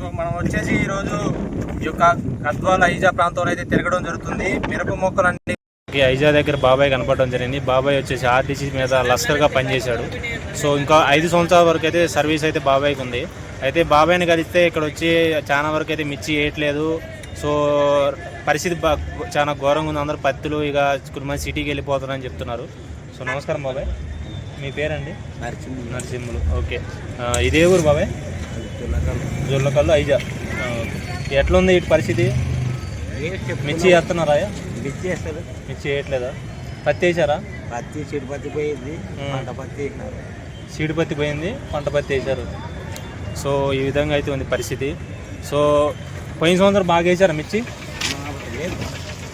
So మనం వచ్చేసి ఈరోజు ఈ యొక్క గద్వాల ఐజా ప్రాంతంలో అయితే తిరగడం జరుగుతుంది. మిరప మొక్కలన్నీ ఐజా దగ్గర బాబాయ్ కనపడడం జరిగింది. బాబాయ్ వచ్చేసి ఆర్టీసీ మీద లస్కర్గా పనిచేశాడు. సో ఇంకా ఐదు సంవత్సరాల వరకు అయితే సర్వీస్ అయితే బాబాయ్కి ఉంది. అయితే బాబాయ్ని కలిస్తే ఇక్కడ వచ్చి చాలా వరకు అయితే మిర్చి వేయట్లేదు. సో పరిస్థితి బా చాలా ఘోరంగా ఉంది. అందరూ పత్తులు ఇక కొంతమంది సిటీకి వెళ్ళిపోతున్నారని చెప్తున్నారు. సో నమస్కారం బాబాయ్. మీ పేరండి? నరసింహులు. ఓకే. ఆ, ఇదే ఊరు బాబాయ్? జొల్లకల్లు ఐజా. ఎట్లుంది ఇటు పరిస్థితి? మిర్చి వేస్తున్నారా ఇచ్చేస్తారు మిర్చి వేయట్లేదా పత్తి వేసారా? పత్తి చెడు పత్తి పోయింది. పంట పత్తి వేసినారు సీడు పత్తి పోయింది పంట పత్తి వేశారు సో ఈ విధంగా అయితే ఉంది పరిస్థితి. సో పోయిన సంవత్సరం బాగా వేశారా మిర్చి?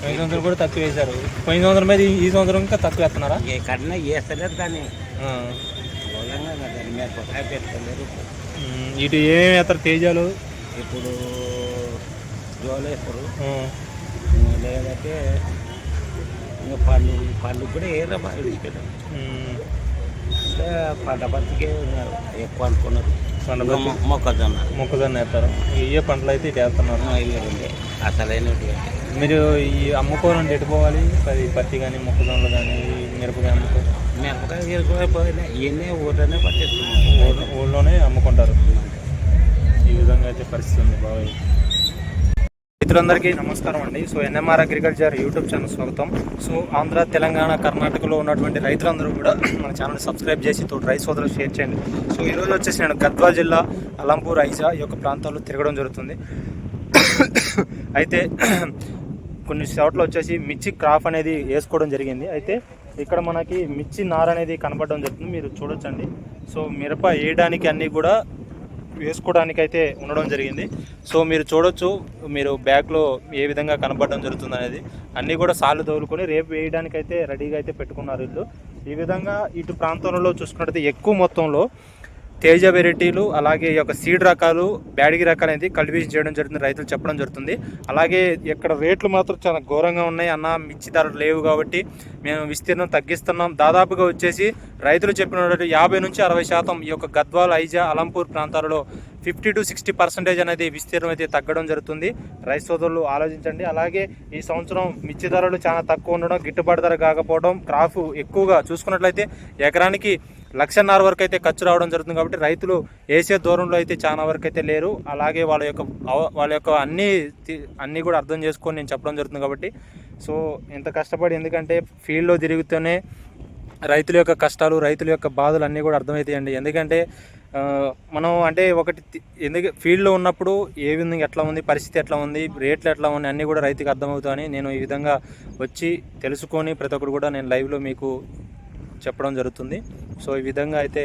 పోయిన సంవత్సరం కూడా తక్కువ వేశారు పోయిన సంవత్సరం మీద ఈ- సంవత్సరం ఇంకా తక్కువ వేస్తున్నారా? ఎక్కడన్నా వేస్తలేరు కానీ. ఇటు ఏమేమి వేస్తారు తేజాలు? ఇప్పుడు జోలు వేస్తారు. ఆ. లేదంటే ఇంకా పళ్ళు పళ్ళు కూడా ఉమ్, అంటే పంట పత్తికే ఉన్నారు ఎక్కువ అనుకున్నారు. మొక్కజొన్న. మొక్కజొన్న వేస్తారు. ఏ పంటలు అయితే ఇటు వేస్తున్నారు? ఇవి రెండే. అసలైన మీరు ఈ అమ్ముకోవాలంటే ఎటు పోవాలి? పది పత్తి కానీ మొక్కజొన్నలు కానీ మిరపకాయ కానీ అమ్ముకో మిరపకాయ తీరుకోకపోయినా ఇవన్నీ ఊటనే పట్టేస్తున్నాం ఊళ్ళోనే అమ్ముకుంటారు. ఈ విధంగా అయితే పరిస్థితి ఉంది బాబాయ్. మిత్రులందరికీ నమస్కారం అండి. So NMR agriculture YouTube channel స్వాగతం. సో ఆంధ్ర తెలంగాణ కర్ణాటకలో ఉన్నటువంటి రైతులందరూ కూడా మన ఛానల్ సబ్స్క్రైబ్ చేసి తోటి రైస్ సోదరులు షేర్ చేయండి. సో ఈరోజు వచ్చేసి నేను గద్వాల్ జిల్లా అలంపూర్ ఐజా ఈ యొక్క ప్రాంతాల్లో తిరగడం జరుగుతుంది. అయితే కొన్ని చోట్ల వచ్చేసి మిర్చి క్రాప్ అనేది వేసుకోవడం జరిగింది. అయితే ఇక్కడ మనకి మిర్చి నార అనేది కనపడడం జరుగుతుంది. మీరు చూడొచ్చండి. సో మిరప వేయడానికి అన్నీ కూడా వేసుకోవడానికి అయితే ఉండడం జరిగింది. సో మీరు చూడొచ్చు మీరు బ్యాగ్లో ఏ విధంగా కనపడడం జరుగుతుంది అనేది అన్నీ కూడా సార్లు తోలుకొని రేపు వేయడానికి అయితే రెడీగా అయితే పెట్టుకున్నారు వీళ్ళు. ఈ విధంగా ఇటు ప్రాంతంలో చూసుకున్నట్టయితే ఎక్కువ మొత్తంలో తేజ వెరైటీలు అలాగే ఈ యొక్క సీడ్ రకాలు బ్యాడిగి రకాలు అనేది కల్టివేషన్ చేయడం జరుగుతుంది రైతులు చెప్పడం జరుగుతుంది. అలాగే ఇక్కడ రేట్లు మాత్రం చాలా ఘోరంగా ఉన్నాయి అన్న మిర్చి ధరలు లేవు కాబట్టి మేము విస్తీర్ణం తగ్గిస్తున్నాం. దాదాపుగా వచ్చేసి రైతులు చెప్పినటువంటి యాభై నుంచి అరవై శాతం ఈ యొక్క గద్వాల్ ఐజా అలంపూర్ ప్రాంతాలలో ఫిఫ్టీ టు సిక్స్టీ పర్సెంటేజ్ అనేది విస్తీర్ణం అయితే తగ్గడం జరుగుతుంది. రైతు సోదరులు ఆలోచించండి. అలాగే ఈ సంవత్సరం మిర్చి ధరలు చాలా తక్కువ ఉండడం గిట్టుబాటు ధర కాకపోవడం క్రాఫ్ ఎక్కువగా చూసుకున్నట్లయితే ఎకరానికి లక్షన్నర వరకు అయితే ఖర్చు రావడం జరుగుతుంది కాబట్టి రైతులు వేసే దూరంలో అయితే చాలా వరకు అయితే లేరు. అలాగే వాళ్ళ యొక్క వాళ్ళ యొక్క అన్ని అన్నీ కూడా అర్థం చేసుకొని నేను చెప్పడం జరుగుతుంది కాబట్టి. సో ఇంత కష్టపడి ఎందుకంటే ఫీల్డ్లో తిరుగుతూనే రైతుల యొక్క కష్టాలు రైతుల యొక్క బాధలు అన్నీ కూడా అర్థమవుతాయండి. ఎందుకంటే మనం అంటే ఒకటి ఎందుకు ఫీల్డ్లో ఉన్నప్పుడు ఏ విధంగా ఎట్లా ఉంది పరిస్థితి ఎట్లా ఉంది రేట్లు ఎట్లా ఉన్నాయి అన్నీ కూడా రైతుకి అర్థమవుతాయని నేను ఈ విధంగా వచ్చి తెలుసుకొని ప్రతి ఒక్కరు కూడా నేను లైవ్లో మీకు చెప్పడం జరుగుతుంది. సో ఈ విధంగా అయితే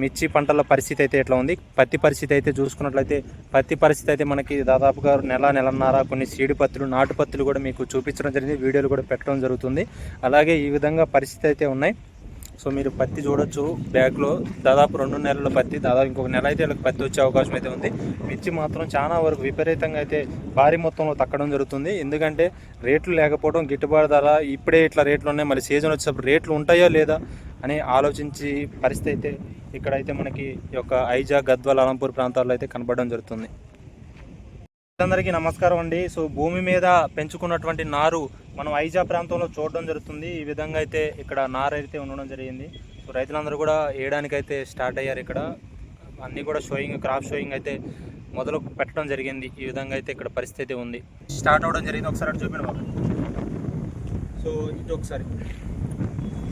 మిర్చి పంటల పరిస్థితి అయితే ఎట్లా ఉంది? పత్తి పరిస్థితి అయితే చూసుకున్నట్లయితే పత్తి పరిస్థితి అయితే మనకి దాదాపుగా నెల నెలన్నర కొన్ని సీడి పత్తులు నాటు పత్తులు కూడా మీకు చూపించడం జరిగింది వీడియోలు కూడా పెట్టడం జరుగుతుంది. అలాగే ఈ విధంగా పరిస్థితి అయితే ఉన్నాయి. సో మీరు పత్తి చూడొచ్చు. బ్యాగ్లో దాదాపు రెండు నెలల పత్తి దాదాపు ఇంకొక నెల అయితే వీళ్ళకి పత్తి వచ్చే అవకాశం అయితే ఉంది. మిర్చి మాత్రం చాలా వరకు విపరీతంగా అయితే భారీ మొత్తంలో తక్కడం జరుగుతుంది. ఎందుకంటే రేట్లు లేకపోవడం గిట్టుబాటు ధర ఇప్పుడే ఇట్లా రేట్లు ఉన్నాయి. మరి సీజన్ వచ్చేటప్పుడు రేట్లు ఉంటాయో లేదా అని ఆలోచించి పరిస్థితి అయితే ఇక్కడైతే మనకి ఈ యొక్క ఐజా గద్వాల్ అలంపూర్ ప్రాంతాల్లో అయితే కనపడడం జరుగుతుంది. అందరికీ నమస్కారం అండి. సో భూమి మీద పెంచుకున్నటువంటి నారు మనం ఐజా ప్రాంతంలో చూడడం జరుగుతుంది. ఈ విధంగా అయితే ఇక్కడ నారు అయితే ఉండడం జరిగింది. సో రైతులందరూ కూడా వేయడానికి అయితే స్టార్ట్ అయ్యారు ఇక్కడ. అన్నీ కూడా షోయింగ్ క్రాప్ షోయింగ్ అయితే మొదలు పెట్టడం జరిగింది. ఈ విధంగా అయితే ఇక్కడ పరిస్థితి ఉంది. స్టార్ట్ అవ్వడం జరిగింది. ఒకసారి అటు చూపిన సో ఇటు ఒకసారి.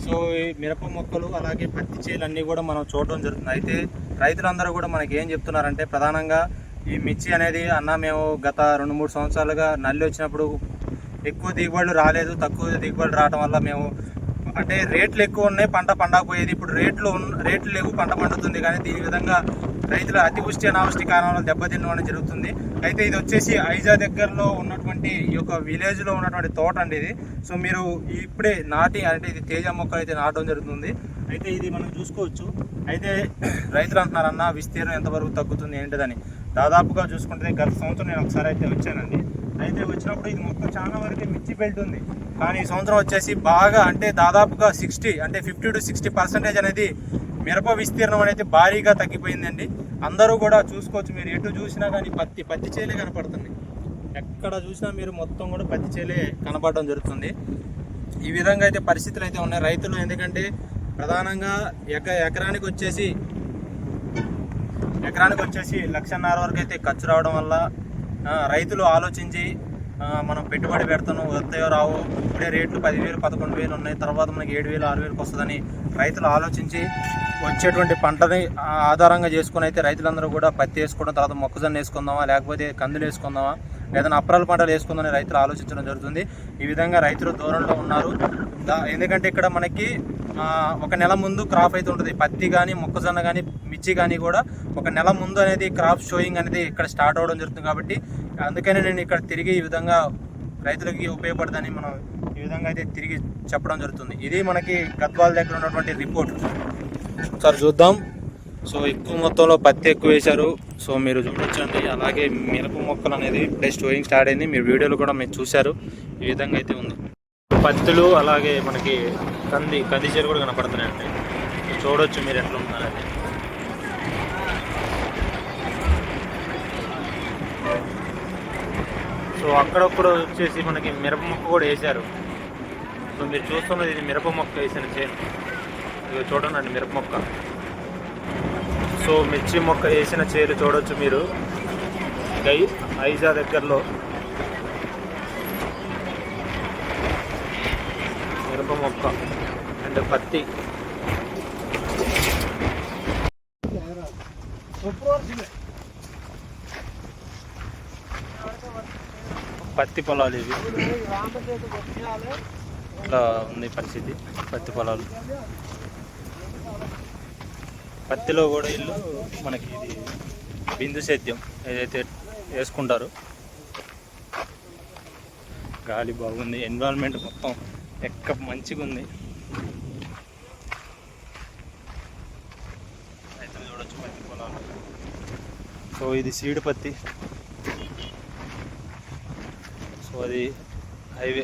సో ఈ మిరప మొక్కలు అలాగే పత్తి చేలు అన్నీ కూడా మనం చూడడం జరుగుతుంది. అయితే రైతులందరూ కూడా మనకి ఏం చెప్తున్నారంటే ప్రధానంగా ఈ మిర్చి అనేది అన్న మేము గత రెండు మూడు సంవత్సరాలుగా నల్లి వచ్చినప్పుడు ఎక్కువ దిగుబడులు రాలేదు తక్కువ దిగుబడులు రావడం వల్ల మేము అంటే రేట్లు ఎక్కువ ఉన్నాయి పంట పండకపోయేది. ఇప్పుడు రేట్లు రేట్లు లేవు పంట పండుతుంది. కానీ దీని విధంగా రైతుల అతివృష్టి అనావృష్టి కారణంలో దెబ్బతినడం జరుగుతుంది. అయితే ఇది వచ్చేసి ఐజా దగ్గరలో ఉన్నటువంటి ఈ యొక్క విలేజ్లో ఉన్నటువంటి తోట అండి ఇది. సో మీరు ఇప్పుడే నాటి అంటే ఇది తేజ మొక్కలు అయితే నాటడం జరుగుతుంది. అయితే ఇది మనం చూసుకోవచ్చు. అయితే రైతులు అంటున్నారు అన్న విస్తీర్ణం ఎంతవరకు తగ్గుతుంది ఏంటిదని. దాదాపుగా చూసుకుంటే గత సంవత్సరం నేను ఒకసారి అయితే వచ్చానండి. అయితే వచ్చినప్పుడు ఇది మొత్తం చాలా వరకు మిర్చి బెల్ట్ ఉంది. కానీ ఈ సంవత్సరం వచ్చేసి బాగా అంటే దాదాపుగా సిక్స్టీ అంటే ఫిఫ్టీ టు సిక్స్టీ పర్సెంటేజ్ అనేది మిరప విస్తీర్ణం అనేది భారీగా తగ్గిపోయిందండి. అందరూ కూడా చూసుకోవచ్చు మీరు ఎటు చూసినా కానీ పత్తి పత్తి చేలే కనపడుతుంది. ఎక్కడ చూసినా మీరు మొత్తం కూడా పత్తి చేలే కనపడడం జరుగుతుంది. ఈ విధంగా అయితే పరిస్థితులు అయితే ఉన్నాయి. రైతులు ఎందుకంటే ప్రధానంగా ఎక ఎకరానికి వచ్చేసి ఎకరానికి వచ్చేసి లక్షన్నర వరకు అయితే ఖర్చు రావడం వల్ల రైతులు ఆలోచించి మనం పెట్టుబడి పెడతాను వస్తాయో రావు ఇప్పుడే రేట్లు పదివేలు పదకొండు వేలు ఉన్నాయి తర్వాత మనకి ఏడు వేలు ఆరు వేలకు వస్తుందని రైతులు ఆలోచించి వచ్చేటువంటి పంటని ఆధారంగా చేసుకుని అయితే రైతులందరూ కూడా పత్తి వేసుకోవడం తర్వాత మొక్కజొన్న వేసుకుందామా లేకపోతే కందులు వేసుకుందామా లేదా అప్రాల పంటలు వేసుకుందామని రైతులు ఆలోచించడం జరుగుతుంది. ఈ విధంగా రైతులు దూరంలో ఉన్నారు. ఎందుకంటే ఇక్కడ మనకి ఒక నెల ముందు క్రాప్ అయితే ఉంటుంది. పత్తి కానీ మొక్కజొన్న కానీ మిర్చి కానీ కూడా ఒక నెల ముందు అనేది క్రాప్ షోయింగ్ అనేది ఇక్కడ స్టార్ట్ అవ్వడం జరుగుతుంది కాబట్టి అందుకనే నేను ఇక్కడ తిరిగి ఈ విధంగా రైతులకి ఉపయోగపడదని మనం ఈ విధంగా అయితే తిరిగి చెప్పడం జరుగుతుంది. ఇది మనకి గద్వాల దగ్గర ఉన్నటువంటి రిపోర్ట్ సార్ చూద్దాం. సో ఎక్కువ మొత్తంలో పత్తి ఎక్కువ వేశారు. సో మీరు చూడొచ్చండి. అలాగే మిరప మొక్కలు అనేది ఇప్పుడే స్టోయింగ్ స్టార్ట్ అయింది. మీరు వీడియోలు కూడా మీరు చూశారు. ఈ విధంగా అయితే ఉంది. పత్తులు అలాగే మనకి కంది కంది చేరు కూడా కనపడుతున్నాయండి. చూడొచ్చు మీరు ఎట్లా ఉన్నారని సో అక్కడక్కడ వచ్చేసి మనకి మిరప మొక్క కూడా వేశారు. సో మీరు చూస్తున్నది ఇది మిరప మొక్క వేసిన చేను ఇది చూడండి మిరప మొక్క. సో మిర్చి మొక్క వేసిన చేలు చూడొచ్చు మీరు. గై ఐజా దగ్గరలో మిరప మొక్క అండ్ పత్తి. పత్తి పొలాలు ఇవి. ఇట్లా ఉంది పరిస్థితి పత్తి పొలాలు. పత్తిలో కూడా ఇల్లు మనకి ఇది బిందు సేద్యం ఏదైతే వేసుకుంటారు. గాలి బాగుంది ఎన్విరాన్మెంట్ మొత్తం ఎక్క మంచిగా ఉంది రైతులు చూడొచ్చు పత్తి పొలాలు సో ఇది సీడ్ పత్తి. సో అది హైవే.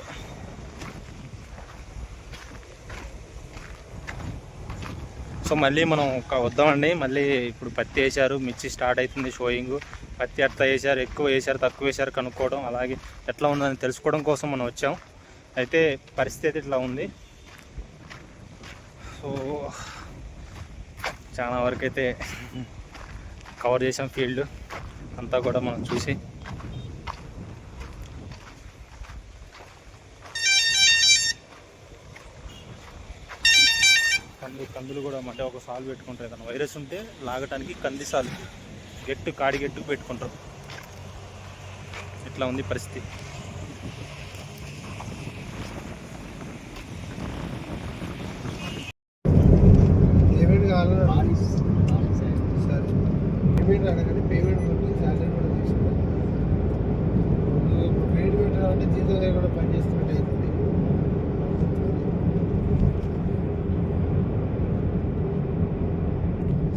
సో మళ్ళీ మనం ఒక వద్దామండి. మళ్ళీ ఇప్పుడు పత్తి వేశారు మిర్చి స్టార్ట్ అవుతుంది షోయింగ్. పత్తి ఎట్లా వేశారు ఎక్కువ వేశారు తక్కువ వేశారు కనుక్కోవడం అలాగే ఎట్లా ఉందని తెలుసుకోవడం కోసం మనం వచ్చాం. అయితే పరిస్థితి ఇట్లా ఉంది. సో చాలా వరకు అయితే కవర్ చేసాం ఫీల్డ్ అంతా కూడా మనం చూసి. కంది కందులు కూడా అంటే ఒక సాలు పెట్టుకుంటారు ఏదైనా వైరస్ ఉంటే లాగటానికి కంది సాలు గెట్టు కాడి పెట్టుకుంటారు. ఇట్లా ఉంది పరిస్థితి?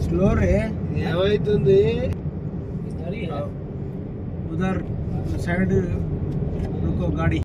స్లో రే ఏమవుతుంది उधर साइड रुको गाड़ी